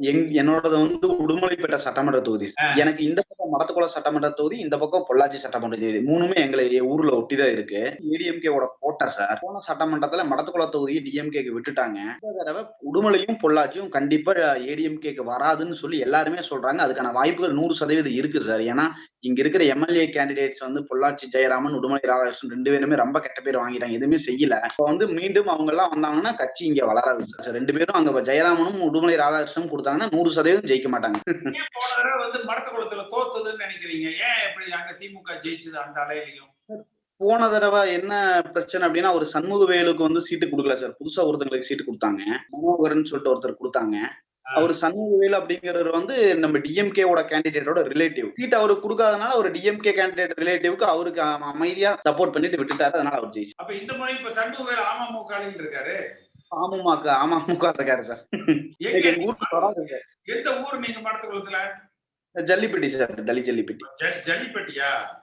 எங் என்னோடது வந்து உடுமலைப்பேட்டை சட்டமன்ற தொகுதி. எனக்கு இந்த பக்கம் மடத்துக்குளம் சட்டமன்ற தொகுதி இந்த பக்கம் பொள்ளாச்சி சட்டமன்ற தொகுதி. மூணுமே எங்களை ஊர்ல ஒட்டிதான் இருக்கு. ஏடிஎம்கே ஓட கோட்டை சார். போன சட்டமன்றத்துல மடத்துக்குள தொகுதியை டிஎம்கேக்கு விட்டுட்டாங்க. இந்த தடவை உடுமலையும் பொள்ளாச்சியும் கண்டிப்பா ஏடிஎம்கேக்கு வராதுன்னு சொல்லி எல்லாருமே சொல்றாங்க. அதுக்கான வாய்ப்புகள் நூறு சதவீதம் இருக்கு சார். ஏன்னா இங்க இருக்கிற எம்எல்ஏ கேண்டிடேட்ஸ் வந்து பொள்ளாச்சி ஜெயராமன் உடுமலை ராதாகிருஷ்ணன் ரெண்டு பேருமே ரொம்ப கெட்ட பேர் வாங்கிட்டாங்க. எதுவுமே செய்யல. இப்போ வந்து மீண்டும் அவங்க எல்லாம் வந்தாங்கன்னா கட்சி இங்க வளராது சார் ரெண்டு பேரும் அங்க ஜெயராமனும் உடுமலை ராதாகிருஷ்ணனும் கொடுத்தாங்கன்னா நூறு சதவீதம் ஜெயிக்க மாட்டாங்க. ஏன் போன தடவை வந்து மடத்துக்குளத்துல தோத்ததுன்னு நினைக்கிறீங்க? ஏன் இப்படி அங்க திமுக ஜெயிச்சது அந்த அலையிலையும்? போன தடவை என்ன பிரச்சனை அப்படின்னா ஒரு சண்முகவேலுக்கு வந்து சீட்டு கொடுக்கல சார் புதுசா ஒருத்தங்களுக்கு சீட்டு கொடுத்தாங்க. மனோகரன் சொல்லிட்டு ஒருத்தர் கொடுத்தாங்க. அவர் சண்முகவேல் அப்படிங்கிறவர் வந்து நம்ம டிஎம்கேவோட கேண்டிடேட்டோட ரிலேட்டிவ் சீட் அவருக்கு கொடுக்காதனால ஒரு டிஎம்கே கேண்டிடேட் ரிலேட்டிவ்க்கு அவருக்கு அமைதியா சப்போர்ட் பண்ணிட்டு விட்டுட்டாரு. அதனால அவர் ஜெயிச்சு. அப்ப இந்த முறை இப்ப சண்முகவேல் அமமுக இருக்காரு. அமமுக அமமுக இருக்காரு சார். எந்த ஊர் நீங்க மடத்துக்குளத்துல ஜல்லிப்பட்டி சார் தலி ஜல்லிப்பட்டி. ஜல்லிப்பட்டியா?